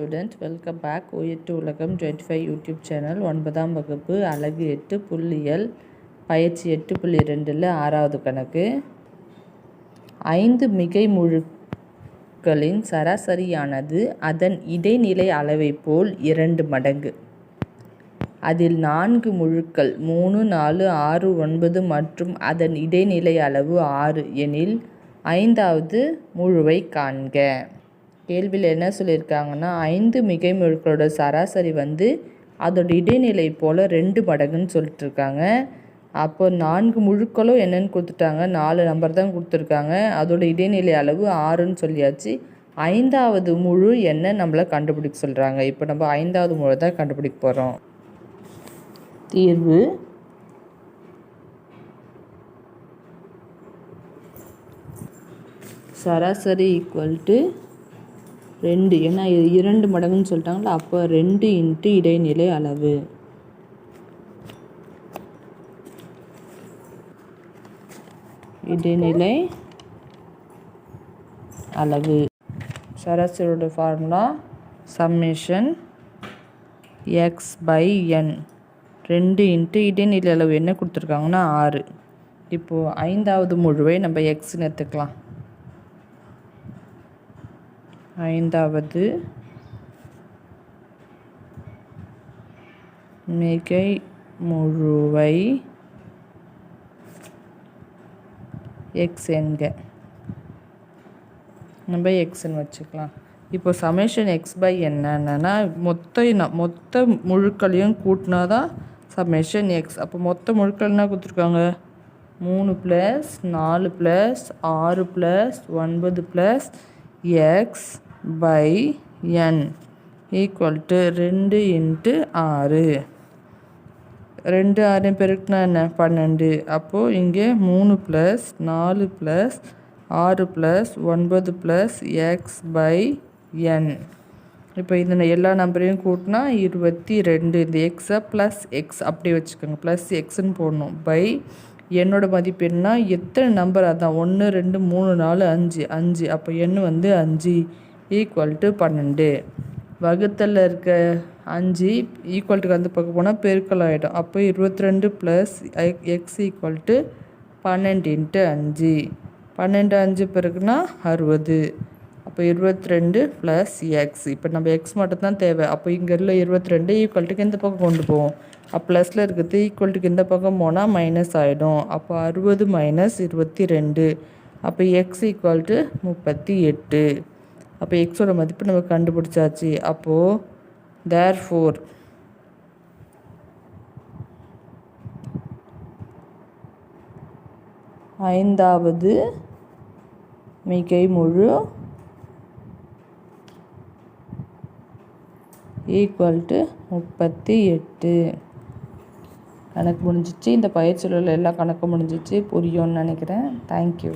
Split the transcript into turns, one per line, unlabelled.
Student welcome back. உயிர்ட்டு உலகம் twenty five YouTube channel. ஒன்பதாம் வகுப்பு அழகு எட்டு புள்ளியல் பயிற்சி எட்டு புள்ளி ரெண்டில் ஆறாவது கணக்கு. ஐந்து மிகை முழுக்களின் சராசரியானது அதன் இடைநிலை அளவை போல் இரண்டு மடங்கு. அதில் நான்கு முழுக்கள் மூணு நாலு ஆறு ஒன்பது மற்றும் அதன் இடைநிலை அளவு ஆறு எனில் ஐந்தாவது முழுவை காண்க. கேள்வியில் என்ன சொல்லியிருக்காங்கன்னா ஐந்து மிகை முழுக்களோட சராசரி வந்து அதோட இடைநிலை போல் ரெண்டு மடங்குன்னு சொல்லிட்டுருக்காங்க. அப்போ நான்கு முழுக்களும் என்னென்னு கொடுத்துட்டாங்க. நாலு நம்பர் தான் கொடுத்துருக்காங்க. அதோட இடைநிலை அளவு ஆறுன்னு சொல்லியாச்சு. ஐந்தாவது முழு என்ன நம்மளை கண்டுபிடிக்க சொல்கிறாங்க இப்போ நம்ம ஐந்தாவது முழு தான் கண்டுபிடிக்க போகிறோம் தீர்வு. சராசரி ஈக்குவல் டு ரெண்டு ஏன்னா இரண்டு மடங்குன்னு சொல்லிட்டாங்களா அப்போ ரெண்டு இன்ட்டு இடைநிலை அளவு. இடைநிலை அளவு. சராசரியோட formula summation x by n ரெண்டு இன்ட்டு இடைநிலை அளவு என்ன கொடுத்துருக்காங்கன்னா ஆறு. இப்போது ஐந்தாவது முழுவை நம்ம எக்ஸ்ன்னு எடுத்துக்கலாம். ஐந்தாவது. மிகை முழுவை எக்ஸ் என்க. நம்ம எக்ஸ்ன்னு வச்சுக்கலாம். இப்போ சமேஷன் எக்ஸ் பை என்னென்னா மொத்த மொத்த முழுக்களையும் கூட்டினா தான் சமேஷன் எக்ஸ் அப்போ மொத்த முழுக்கள் என்ன கொடுத்துருக்காங்க? மூணு ப்ளஸ் நாலு ப்ளஸ் ஆறு ப்ளஸ் ஒன்பது plus x by n equal to ரெண்டு இன்ட்டு ஆறு. ரெண்டு ஆறு பெருக்குனா என்ன? பன்னெண்டு. அப்போது இங்கே மூணு ப்ளஸ் நாலு ப்ளஸ் ஆறு ப்ளஸ் ஒன்பது ப்ளஸ் எக்ஸ் பை என் இப்போ இந்த எல்லா நம்பரையும் கூட்டினா இருபத்தி ரெண்டு. இந்த எக்ஸை ப்ளஸ் எக்ஸ் அப்படி வச்சுக்கோங்க. ப்ளஸ் எக்ஸ்ன்னு போடணும். பை என்னோடய மதிப்பு என்ன எத்தனை நம்பர் அதான் ஒன்று ரெண்டு மூணு நாலு அஞ்சு. அஞ்சு. அப்போ எண் வந்து அஞ்சு. ஈக்குவல் டு பன்னெண்டு. வகுத்தலில் இருக்க அஞ்சு ஈக்குவல்ட்டுக்கு வந்து பார்க்க போனால் பெருக்கல் ஆகிடும் அப்போ இருபத்தி ரெண்டு ப்ளஸ் எக்ஸ் ஈக்குவல் டு பன்னெண்டு இன்ட்டு அஞ்சு. பன்னெண்டு அஞ்சு பிறகுனா அறுபது. அப்போ இருபத்தி ரெண்டு ப்ளஸ் எக்ஸ் இப்போ நம்ம எக்ஸ் மட்டும் தான் தேவை. அப்போ இங்கே உள்ள இருபத்தி ரெண்டு ஈக்குவல்ட்டுக்கு இந்த பக்கம் கொண்டு போவோம்? அப்போ ப்ளஸில் இருக்கிறது ஈக்குவல்ட்டுக்கு இந்த பக்கம் போனால் மைனஸ் ஆகிடும் அப்போ அறுபது மைனஸ் இருபத்தி ரெண்டு. அப்போ எக்ஸ் ஈக்குவல் டு முப்பத்தி எட்டு. அப்போ எக்ஸோட மதிப்பு நம்ம கண்டுபிடிச்சாச்சு. அப்போது தேர் ஃபோர் ஐந்தாவது மிகை முழு ஈக்குவல் டு முப்பத்தி எட்டு. கணக்கு முடிஞ்சிச்சு. இந்த பயிற்சியில் உள்ள எல்லா கணக்கும் முடிஞ்சிச்சு. புரியும்னு நினைக்கிறேன். தேங்க்யூ